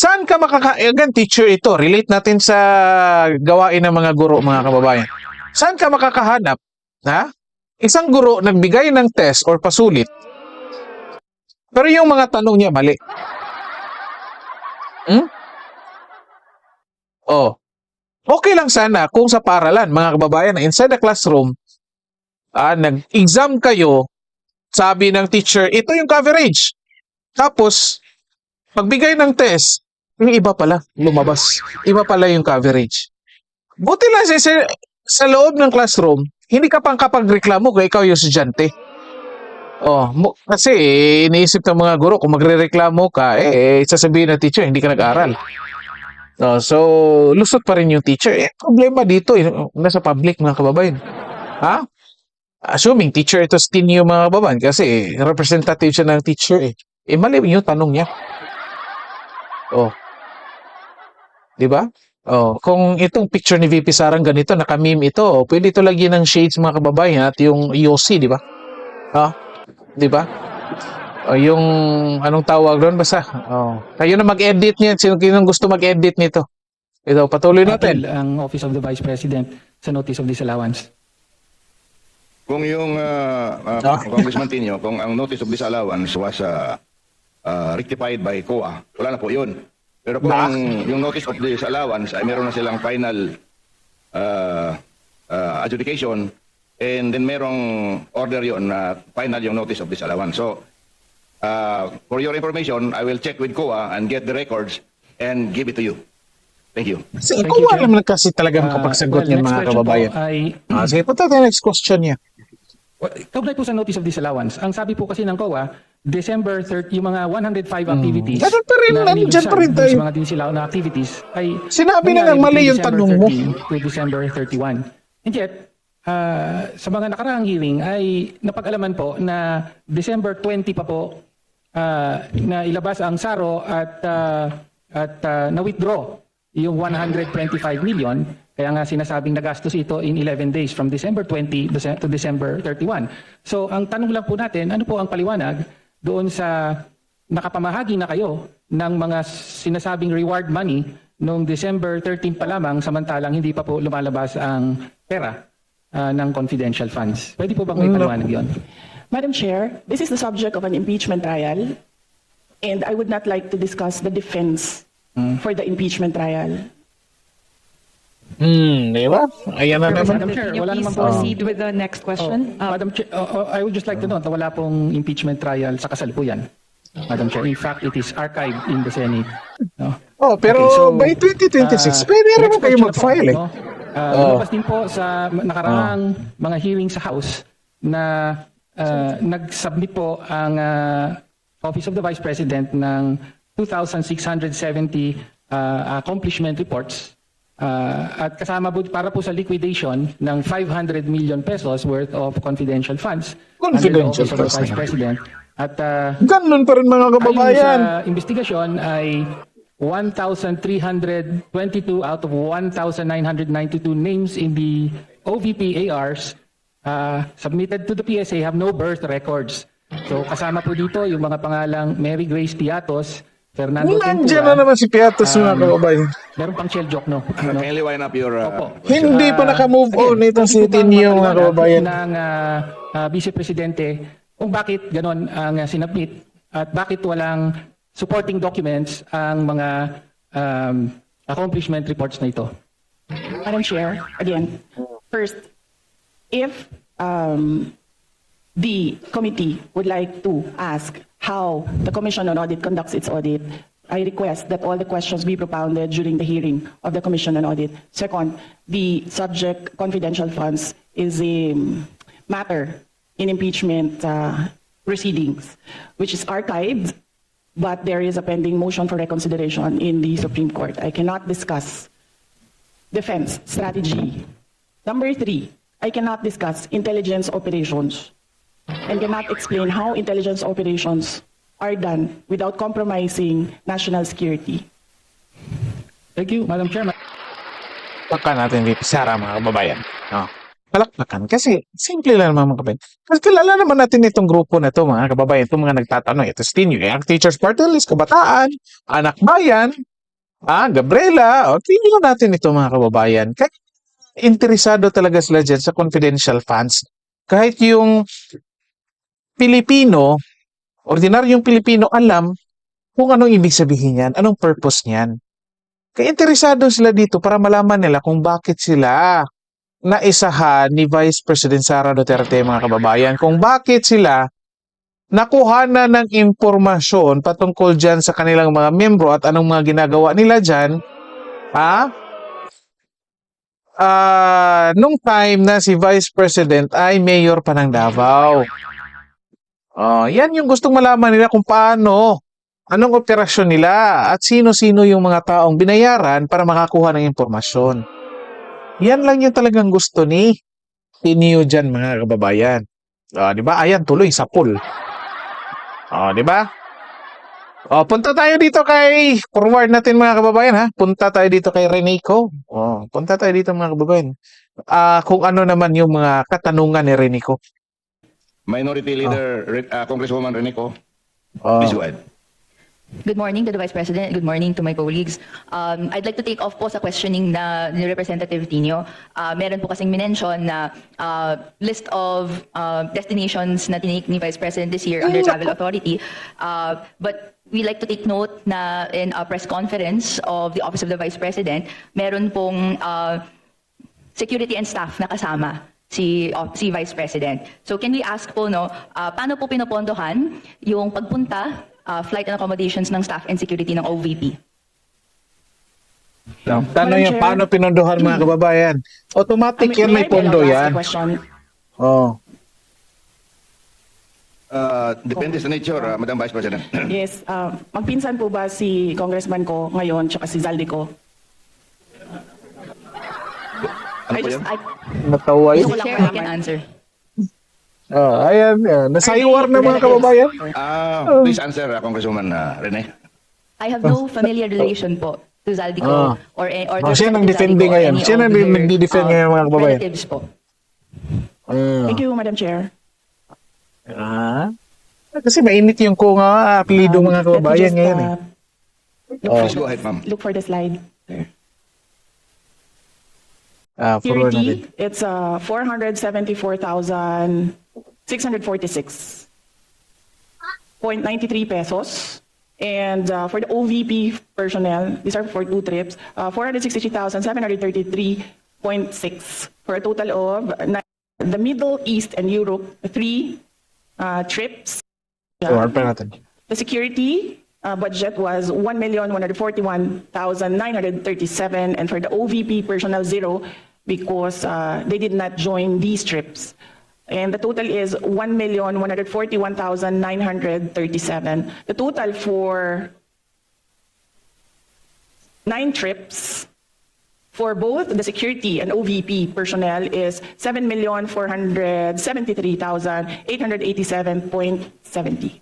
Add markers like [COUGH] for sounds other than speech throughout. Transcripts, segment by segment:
Saan ka makaka... Again, teacher ito. Relate natin sa gawain ng mga guro, mga kababayan. Saan ka makakahanap? Ha? Isang guro nagbigay ng test or pasulit. Pero yung mga tanong niya mali. Hmm? Oh. Okay lang sana kung sa paaralan, mga kababayan, inside the classroom, ah, nag-exam kayo, sabi ng teacher, ito yung coverage. Tapos, pagbigay ng test, yung iba pala, lumabas. Iba pala yung coverage. Buti lang sa, sa, sa loob ng classroom, hindi ka pang kapag-reklamo kung ikaw yung estudyante. Oh, kasi eh, iniisip ng mga guro, kung magre-reklamo ka, eh, sasabihin ng teacher, hindi ka nag-aral. Oh, so, lusot pa rin yung teacher. Eh, problema dito, eh, nasa public, mga kababayan. Ha? Assuming teacher ito sa tinyo mga kababayan kasi representative siya ng teacher eh. Eh, mali yung tanong niya. Oh. 'Di ba? Oh, kung itong picture ni VP Sarang ganito, naka-meme ito, oh, pwede ito lagyan ng shades mga kababayan at yung EOC, di ba? Ha? Di ba? O yung anong tawag doon basta. Oh. Kayo na mag-edit niyan, sino kinong gusto mag-edit nito? Ito, patuloy natin. Appeal ang Office of the Vice President sa notice of disallowance. Kung yung uh, uh, Ah. Congressman Tino, kung ang notice of disallowance was uh, uh, rectified by COA, wala na po yun. Pero kung Ba? yung notice of disallowance ay meron na silang final uh, uh, adjudication and then merong order yun na final yung notice of disallowance. So, uh, for your information, I will check with COA and get the records and give it to you. Thank you. Kasi Thank ikaw you, naman kasi talagang Ah, kapagsagot well, niyan next mga question po kababayan. Ay, Ah, sige, punta tayo next question niya. kaugnay po sa notice of disallowance. Ang sabi po kasi ng COA, December 30, yung mga 105 activities Hmm. Ganun pa rin, na inilunsad pa rin tayo. sa mga dinisilaw na activities ay Sinabi na lang mali yung tanong mo. 13 to December 31. And yet, ah, sa mga nakaraang hearing ay napag-alaman po na December 20 pa po ah, na ilabas ang SARO at ah, at ah, na-withdraw yung 125 million kaya nga sinasabing nagastos ito in 11 days from December 20 Dece- to December 31. So ang tanong lang po natin, ano po ang paliwanag doon sa nakapamahagi na kayo ng mga sinasabing reward money noong December 13 pa lamang samantalang hindi pa po lumalabas ang pera ah, ng confidential funds. Pwede po bang may paliwanag yon? Madam Chair, this is the subject of an impeachment trial, and I would not like to discuss the defense for the impeachment trial. Hmm, di ba? Ayan na naman. Madam Chair, Can you wala please naman po. proceed with the next question? Oh, Uh, Madam Chair, oh, oh, I would just like to know na wala pong impeachment trial sa kasalukuyan. Madam Chair, in fact, it is archived in the Senate. No? Oh, pero Okay, so, by 2026, ah, pwede rin next kayo question na po, mag-file eh. no? Ah, Oh. lumabas din po sa nakaraang mga hearing sa House na ah, nag-submit po ang ah, Office of the Vice President ng 2,670 ah, accomplishment reports Ah, at kasama po para po sa liquidation ng 500 million pesos worth of confidential funds under the Confidential Office of the funds Vice. President. At ah, Ganun pa rin mga kababayan. Ayon sa investigasyon ay 1,322 out of 1,992 names in the OVP ARs uh, submitted to the PSA have no birth records. So kasama po dito yung mga pangalang Mary Grace Piatos, Fernando Nandiyan na naman si Piatos mga Um, kababayan. Meron pang shell joke, no? Can Ano? you line up your... Uh, Opo. Hindi pa Ah, naka-move on itong si Tinio mga kababayan. ng ah, ah, Vice Presidente kung bakit ganon ang uh, sinabit at bakit walang supporting documents ang mga um, accomplishment reports na ito. Madam Chair, again, first, if um, the committee would like to ask how the Commission on Audit conducts its audit, I request that all the questions be propounded during the hearing of the Commission on Audit. Second, the subject confidential funds is a matter in impeachment uh, proceedings, which is archived, but there is a pending motion for reconsideration in the Supreme Court. I cannot discuss defense strategy. Number three, I cannot discuss intelligence operations and cannot explain how intelligence operations are done without compromising national security. Thank you, Madam Chairman. Palakpakan natin VP Sara mga kababayan. No. Palakpakan. Kasi simple lang naman mga kababayan. Kasi kilala naman natin itong grupo na ito mga kababayan. Itong mga nagtatanong. Ito si Tinyo. Ang Teachers Party List, Kabataan, Anak Bayan, Ah, Gabriela, o, tingnan natin ito mga kababayan. Kahit interesado talaga sila dyan sa confidential funds. Kahit yung Pilipino, ordinaryong Pilipino alam kung anong ibig sabihin yan, anong purpose niyan. Kaya interesado sila dito para malaman nila kung bakit sila naisahan ni Vice President Sara Duterte mga kababayan, kung bakit sila nakuha na ng impormasyon patungkol dyan sa kanilang mga membro at anong mga ginagawa nila dyan, ha? Ah, nung time na si Vice President ay mayor pa ng Davao. Oh, yan yung gustong malaman nila kung paano, anong operasyon nila at sino-sino yung mga taong binayaran para makakuha ng impormasyon. Yan lang yung talagang gusto ni Tinio dyan mga kababayan. Ah, di ba? Ayan, tuloy sa pool. Oh, di ba? Oh, punta tayo dito kay forward natin mga kababayan ha. Punta tayo dito kay Renico. Oh, punta tayo dito mga kababayan. Ah, kung ano naman yung mga katanungan ni Renico. Minority Leader Re- uh, Congresswoman Renico, Oh. please go ahead. Good morning to the Vice President. Good morning to my colleagues. Um, I'd like to take off po sa questioning na ni Representative Tino. Uh, meron po kasing minention na uh, list of uh, destinations na tinake ni Vice President this year under Travel Authority. Uh, but we like to take note na in a press conference of the Office of the Vice President, meron pong uh, security and staff na kasama si uh, si Vice President. So can we ask po no, uh, paano po pinopondohan yung pagpunta, uh, flight and accommodations ng staff and security ng OVP? Tanong Madam yung Chair. paano pinondohan mga kababayan. Automatic yan, may I pondo yan. Oh. Uh, depende sa nature, uh, Madam Vice President. Yes, uh, magpinsan po ba si Congressman ko ngayon tsaka si Zaldi ko? Ano I po just, yun? I, Natawa Gusto yun. ko lang Chair, I can malaman. answer. Oh, ayan, ayan. Nasayuar na mga kababayan. Ah, please answer, uh, Congresswoman uh, Rene. I have no familiar relation po to Zaldico Ah. or, or Oh, siya nang to defending Zaldico or ngayon. any Siya of nang their, nagdi-defend uh, ngayon, mga kababayan. Relatives po. Ah. thank you, Madam Chair. Ah. Kasi mainit yung kung uh, apelido Um, mga let me kababayan just, ngayon. Eh. uh, look Oh. Please go ahead, ma'am. Look for the slide. Forward natin. Security, it's uh, 474,646.93 pesos. And uh, for the OVP personnel, these are for two trips, uh, 463,733.6 for a total of nine- the Middle East and Europe, three uh, trips. Natin. The security uh, budget was 1,141,937 and for the OVP personnel zero because uh, they did not join these trips. And the total is 1,141,937. The total for nine trips for both the security and OVP personnel is 7,473,887.70.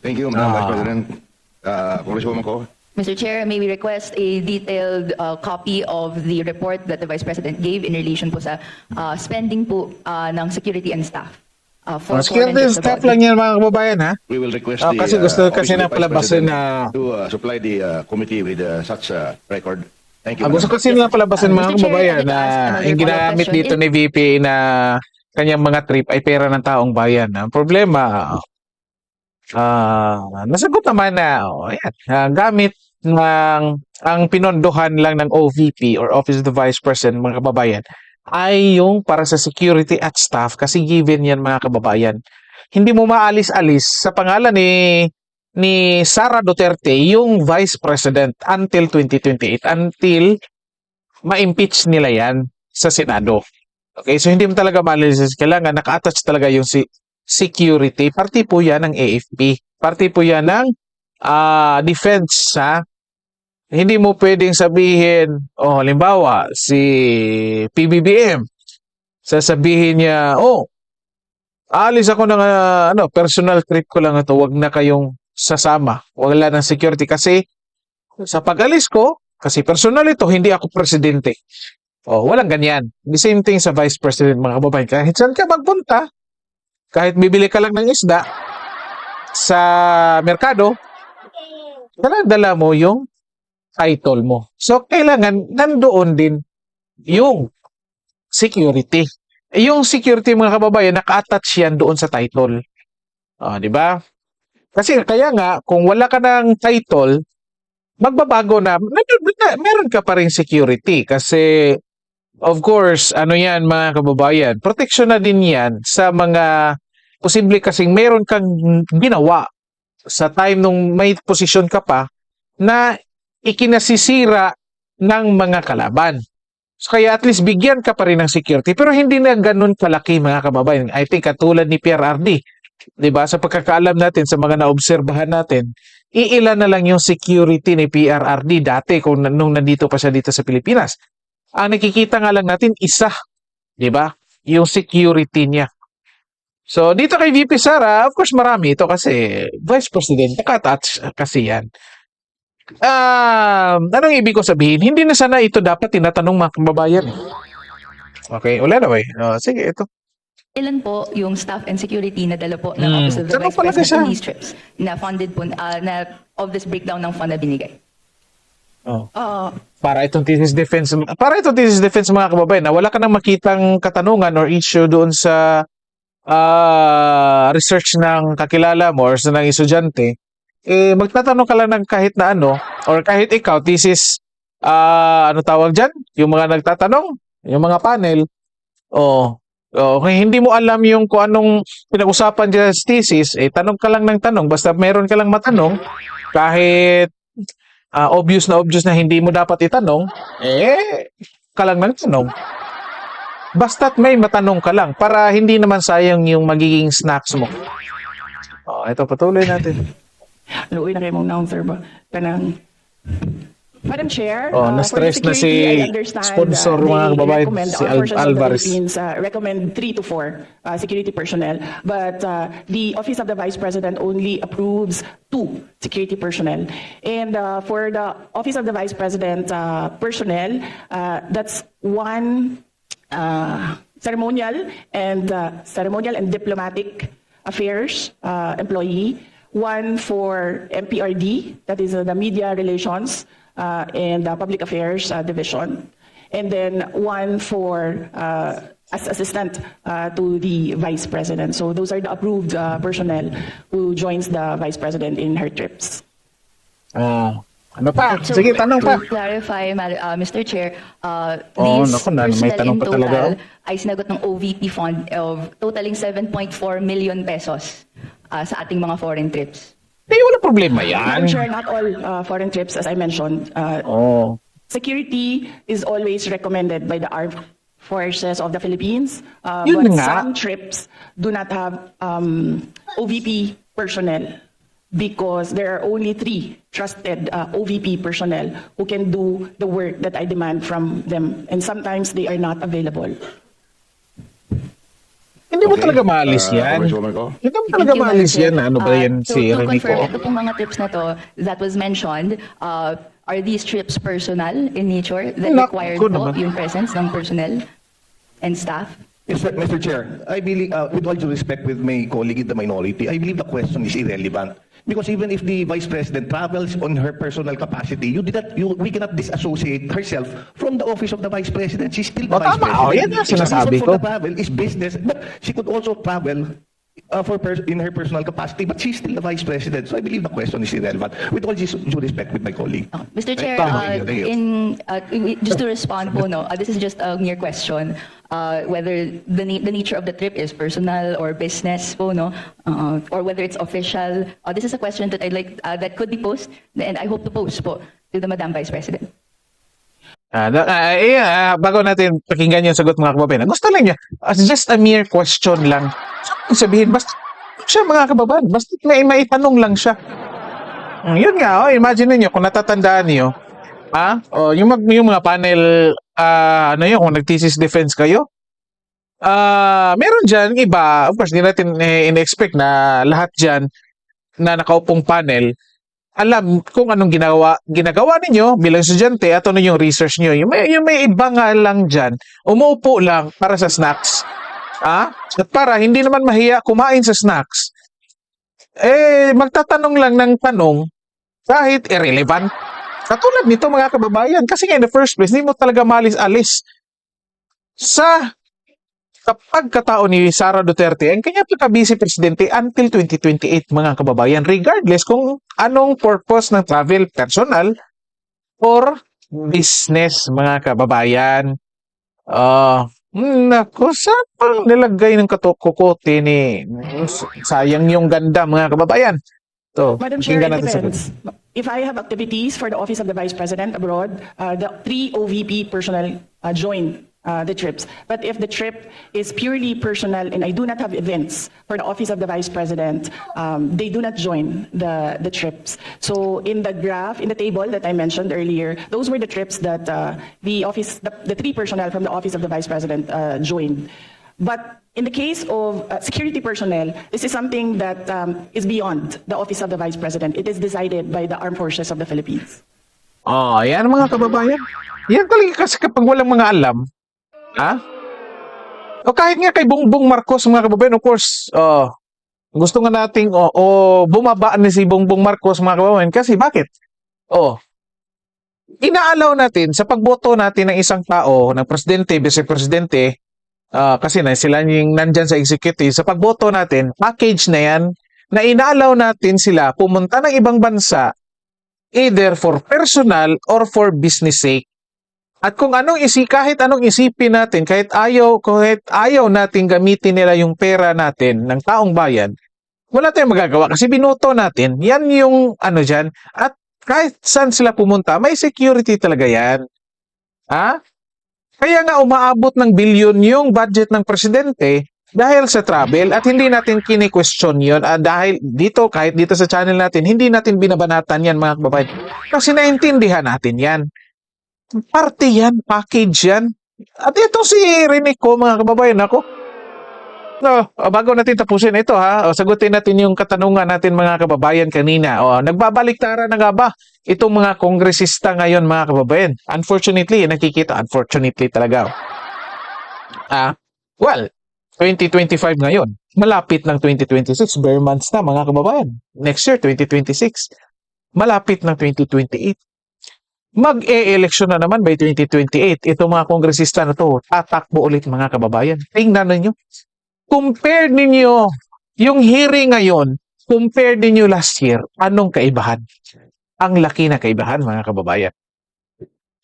Thank you, Madam Ah. Vice President. Uh, Congresswoman ko. Mr. Chair, may we request a detailed uh, copy of the report that the Vice President gave in relation po sa uh, spending po uh, ng security and staff. Uh, for Oh, security trips staff lang yan mga kababayan ha. We will request Ah, the kasi gusto uh, kasi na the Vice palabasin President na- to uh, supply the uh, committee with uh, such uh, record. Thank you. Ah, gusto kasi nila palabasin Uh, mga Mr. Chair, kababayan na yung ginamit dito ni VP na kanyang mga trip ay pera ng taong bayan. Ang problema, ah nasagot naman na, oh, ayan, ah, gamit ng ang pinondohan lang ng OVP or Office of the Vice President mga kababayan ay yung para sa security at staff kasi given yan mga kababayan. Hindi mo maalis-alis sa pangalan ni ni Sara Duterte yung Vice President until 2028 until ma-impeach nila yan sa Senado. Okay, so hindi mo talaga maalis kailangan naka-attach talaga yung si security. Party po yan ng AFP. Party po yan ng ah, defense ha. Hindi mo pwedeng sabihin, oh, halimbawa, si PBBM, sasabihin niya, oh, alis ako ng ah, ano, personal trip ko lang ito, wag na kayong sasama. Wala ng security kasi sa pag-alis ko, kasi personal ito, hindi ako presidente. Oh, walang ganyan. The same thing sa vice president mga kababayan. Kahit saan ka magpunta, kahit bibili ka lang ng isda sa merkado, dala-dala mo yung title mo. So, kailangan nandoon din yung security. Eh, Yung security mga kababayan, naka-attach yan doon sa title. Ah, di ba? Kasi kaya nga, kung wala ka ng title, magbabago na- meron ka pa rin security kasi of course, ano yan mga kababayan, protection na din yan sa mga posible kasing meron kang ginawa sa time nung may posisyon ka pa na ikinasisira ng mga kalaban. So kaya at least bigyan ka pa rin ng security pero hindi na ganun kalaki mga kababayan. I think katulad ni PRRD, 'di ba? Sa pagkakaalam natin sa mga naobserbahan natin, iilan na lang yung security ni PRRD dati kung nung nandito pa siya dito sa Pilipinas. Ang nakikita nga lang natin isa, 'di ba? Yung security niya. So dito kay VP Sara, of course marami ito kasi Vice President, nakatouch kasi yan. Um, anong ibig ko sabihin? Hindi na sana ito dapat tinatanong mga kababayan. eh. Okay, wala na ba? Oh, sige, ito. Ilan po yung staff and security na dala po ng Hmm. Office of the Saan Vice President siya? in these trips na funded po, ah, na of this breakdown ng fund na binigay? Oh. Uh, Para itong thesis defense, para itong thesis defense mga kababayan, na wala ka nang makitang katanungan or issue doon sa ah, research ng kakilala mo or sa ng estudyante, eh, magtatanong ka lang ng kahit na ano, or kahit ikaw, thesis, ah, ano tawag dyan? Yung mga nagtatanong, yung mga panel, oh, oh, hindi mo alam yung kung anong pinag-usapan dyan sa thesis, eh, tanong ka lang ng tanong, basta meron ka lang matanong, kahit ah, obvious na obvious na hindi mo dapat itanong, eh, ka lang ng tanong. Basta't may matanong ka lang para hindi naman sayang yung magiging snacks mo. Oh, ito patuloy natin. Luoy na kayo mong announcer ba? Kanang Madam Chair, Oh, uh, na-stress na si security, I understand, sponsor, uh, mga they kababayan, recommend, si Al- Alvarez. Uh, recommend three to four uh, security personnel, but uh, the Office of the Vice President only approves two security personnel. And uh, for the Office of the Vice President uh, personnel, uh, that's one uh, ceremonial and uh, ceremonial and diplomatic affairs uh, employee, one for MPRD, that is uh, the Media Relations uh, and uh, Public Affairs uh, Division, and then one for uh, as assistant uh, to the Vice President. So those are the approved uh, personnel who joins the Vice President in her trips. Ah, ano pa? So, Sige, tanong pa. To clarify, Ma- uh, Mr. Chair, uh, Oh, these naku, na- may personnel tanong in pa talaga, total oh. ay sinagot ng OVP fund of totaling 7.4 million pesos uh, sa ating mga foreign trips. Hindi, wala problema yan. Chair, not all uh, foreign trips, as I mentioned, uh, Oh. security is always recommended by the armed forces of the Philippines. Uh, Yun but nga. some trips do not have um, OVP personnel because there are only three trusted uh, OVP personnel who can do the work that I demand from them. And sometimes they are not available. Hindi mo talaga maalis Uh, yan. Hindi mo talaga you, maalis yan. Ano ba Uh, yan to- si to Renico? confirm, ito pong mga trips na to that was mentioned, uh, are these trips personal in nature that Naku required po naman. yung presence ng personnel and staff? Mr. Mr. Chair, I believe, uh, with all due respect with my colleague in the minority, I believe the question is irrelevant. Because even if the Vice President travels on her personal capacity, you did not, you, we cannot disassociate herself from the office of the Vice President. She's still Oh, the Vice tama. President. Oh, yan ang sinasabi ko. the travel is business, but she could also travel uh, for pers- in her personal capacity, but she's still the Vice President. So I believe the question is irrelevant. With all due due respect with my colleague. Oh, Mr. Chair, uh, in, uh, just to respond po, no, uh, this is just a mere question, uh, whether the, na- the nature of the trip is personal or business po, no, uh, or whether it's official. Uh, this is a question that I'd like, uh, that could be posed, and I hope to post po to the Madam Vice President. Ah, da- ah, eh, ah, bago natin pakinggan yung sagot mga kababayan, gusto lang niya, as just a mere question lang. So, sabihin, basta siya mga kababayan, basta may maitanong lang siya. Mm, yun nga, oh, imagine niyo kung natatandaan niyo, ah, oh, yung, mag, yung mga panel, ah, ano yun, kung nag-thesis defense kayo, ah, meron dyan, iba, of course, hindi natin eh, in-expect na lahat dyan na nakaupong panel, alam kung anong ginagawa ginagawa ninyo bilang estudyante at ano yung research niyo. Yung may, yung may iba nga lang dyan, umuupo lang para sa snacks. Ah? At para hindi naman mahiya kumain sa snacks, eh, magtatanong lang ng tanong kahit irrelevant. Katulad nito mga kababayan, kasi nga in the first place, hindi mo talaga malis-alis sa kapag katao ni Sara Duterte ang kanya pagka-vice presidente until 2028 mga kababayan regardless kung anong purpose ng travel personal or business mga kababayan ah nako saan pang nilagay ng katukukote ni sayang yung ganda mga kababayan to Madam Chair, it depends. If I have activities for the Office of the Vice President abroad, uh, the three OVP personnel uh, join uh, the trips. But if the trip is purely personal and I do not have events for the Office of the Vice President, um, they do not join the, the trips. So in the graph, in the table that I mentioned earlier, those were the trips that uh, the office, the, the three personnel from the Office of the Vice President uh, joined. But in the case of uh, security personnel, this is something that um, is beyond the Office of the Vice President. It is decided by the Armed Forces of the Philippines. Oh, yan mga kababayan. Yan talaga kasi kapag walang mga alam, ha? O kahit nga kay Bongbong Marcos mga kababayan, of course, oh, gusto nga nating o o bumaba ni si Bongbong Marcos mga kababayan kasi bakit? Oh. Inaalaw natin sa pagboto natin ng isang tao, ng presidente, vice-presidente, ah, kasi na sila yung nandyan sa executive, sa pagboto natin, package na yan, na inaalaw natin sila pumunta ng ibang bansa either for personal or for business sake. At kung anong isi kahit anong isipin natin, kahit ayaw kahit ayaw natin gamitin nila yung pera natin ng taong bayan, wala tayong magagawa kasi binoto natin. Yan yung ano diyan at kahit saan sila pumunta, may security talaga yan. Ha? Kaya nga umaabot ng bilyon yung budget ng presidente dahil sa travel at hindi natin kini-question yun ah, dahil dito, kahit dito sa channel natin, hindi natin binabanatan yan mga kababayan. Kasi naintindihan natin yan. Parte yan, package yan. At ito si Renico mga kababayan, ako. No, bago natin tapusin ito ha, o, sagutin natin yung katanungan natin mga kababayan kanina. O, nagbabaliktaran na nga ba itong mga kongresista ngayon mga kababayan? Unfortunately, nakikita, unfortunately talaga. Ah, well, 2025 ngayon. Malapit ng 2026. Bare months na mga kababayan. Next year, 2026. Malapit ng 2028. Mag-e-election na naman by 2028. Itong mga kongresista na to, tatakbo ulit mga kababayan. Tingnan ninyo. Compare ninyo yung hearing ngayon, compare ninyo last year, anong kaibahan? Ang laki na kaibahan mga kababayan.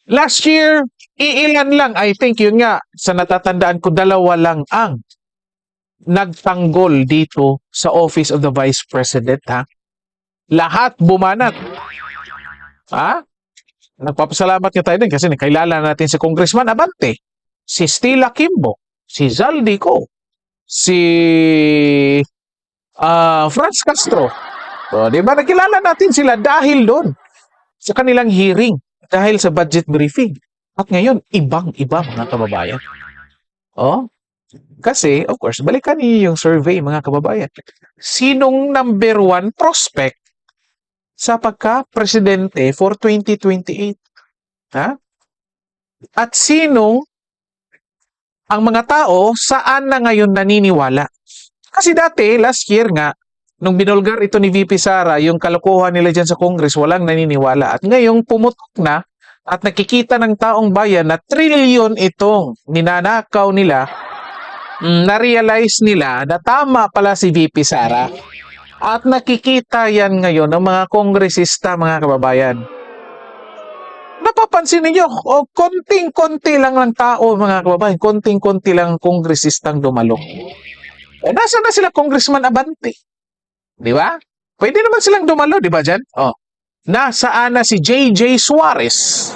Last year, iilan lang, I think yun nga, sa natatandaan ko, dalawa lang ang nagtanggol dito sa Office of the Vice President, ha? Lahat bumanat. Ha? Nagpapasalamat nga tayo din kasi nakailala natin si Congressman Abante, si Stila Kimbo, si Zaldico, si ah Franz Castro. O, di ba? Nakilala natin sila dahil doon sa kanilang hearing, dahil sa budget briefing. At ngayon, ibang-iba mga kababayan. Oh, kasi, of course, balikan niyo yung survey, mga kababayan. Sinong number one prospect sa pagka-presidente for 2028? Ha? At sinong ang mga tao saan na ngayon naniniwala? Kasi dati, last year nga, nung binulgar ito ni VP Sara, yung kalokohan nila dyan sa Congress, walang naniniwala. At ngayong pumutok na at nakikita ng taong bayan na trilyon itong ninanakaw nila, mm, na-realize nila na tama pala si VP Sara. At nakikita yan ngayon ng mga kongresista, mga kababayan. Napapansin ninyo, o konting-konti lang ng tao, mga kababayan, konting-konti lang ang kongresistang dumalo. Eh, nasa na sila Congressman Abante? Di ba? Pwede naman silang dumalo, di ba dyan? Oh. Nasaan na si JJ Suarez?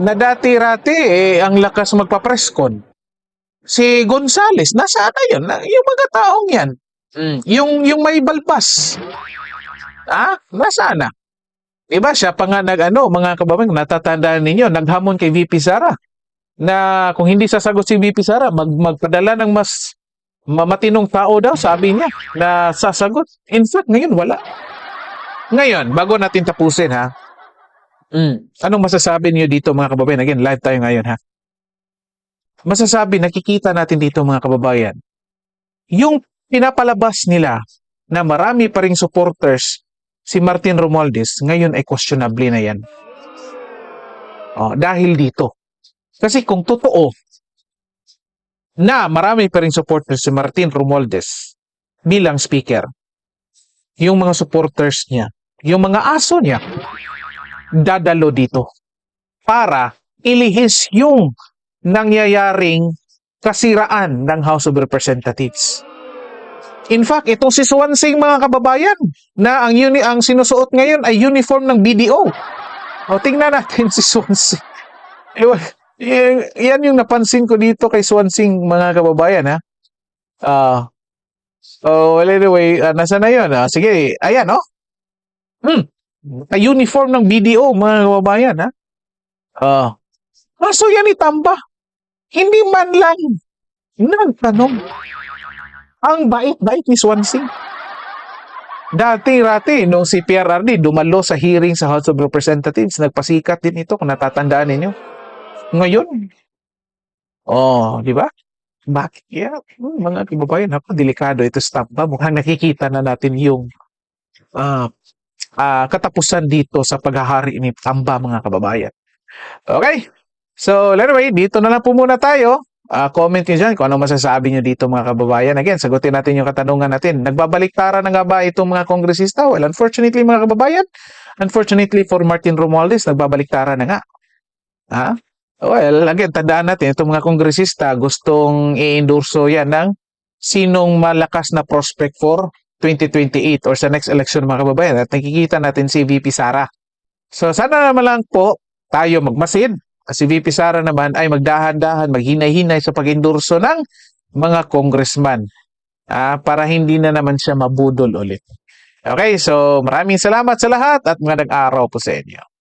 Na dati-rati, eh, ang lakas magpapreskon. Si Gonzales, nasaan na yun? Yung mga taong yan. Mm, Yung, yung may balbas. Ah, nasaan na? Diba siya pa nga nag ano, mga kababayan, natatandaan ninyo, naghamon kay VP Sara na kung hindi sasagot si VP Sara, mag, magpadala ng mas ma- matinong tao daw, sabi niya, na sasagot. In fact, ngayon wala. Ngayon, bago natin tapusin ha, mm, anong masasabi niyo dito mga kababayan? Again, live tayo ngayon ha. Masasabi, nakikita natin dito mga kababayan, yung pinapalabas nila na marami pa ring supporters si Martin Romualdez, ngayon ay questionable na yan. Oh, dahil dito. Kasi kung totoo na marami pa rin supporters si Martin Romualdez bilang speaker, yung mga supporters niya, yung mga aso niya, dadalo dito para ilihis yung nangyayaring kasiraan ng House of Representatives. In fact, itong si Swansing mga kababayan na ang uni ang sinusuot ngayon ay uniform ng BDO. O tingnan natin [LAUGHS] si Swansing. Ewan, yan yung napansin ko dito kay Swansing mga kababayan ha. Ah. oh, well anyway, ah, nasa na yun? Ah, sige, ayan oh. Hmm. uniform ng BDO mga kababayan ha. Ah. Kaso yan itamba. Hindi man lang nagtanong. Ang bait-bait ni Swansea. Dati-rati, nung si PRRD dumalo sa hearing sa House of Representatives, nagpasikat din ito kung natatandaan ninyo. Ngayon, oh, di ba? Bakit kaya? Hmm, mga kababayan, ako, delikado ito sa tamba. Mukhang nakikita na natin yung ah ah, katapusan dito sa paghahari ni Tamba, mga kababayan. Okay? So, anyway, dito na lang po muna tayo. Ah, comment nyo dyan kung ano masasabi nyo dito mga kababayan. Again, sagutin natin yung katanungan natin. Nagbabaliktara na nga ba itong mga kongresista? Well, unfortunately mga kababayan, unfortunately for Martin Romualdez, nagbabaliktara na nga. Ha? Well, again, tandaan natin, itong mga kongresista gustong i-endorso yan ng sinong malakas na prospect for 2028 or sa next election mga kababayan. At nakikita natin si VP Sara. So, sana naman lang po tayo magmasid si VP Sara naman ay magdahan-dahan, maghinay-hinay sa pag-endorso ng mga congressman ah, para hindi na naman siya mabudol ulit. Okay, so maraming salamat sa lahat at magandang araw po sa inyo.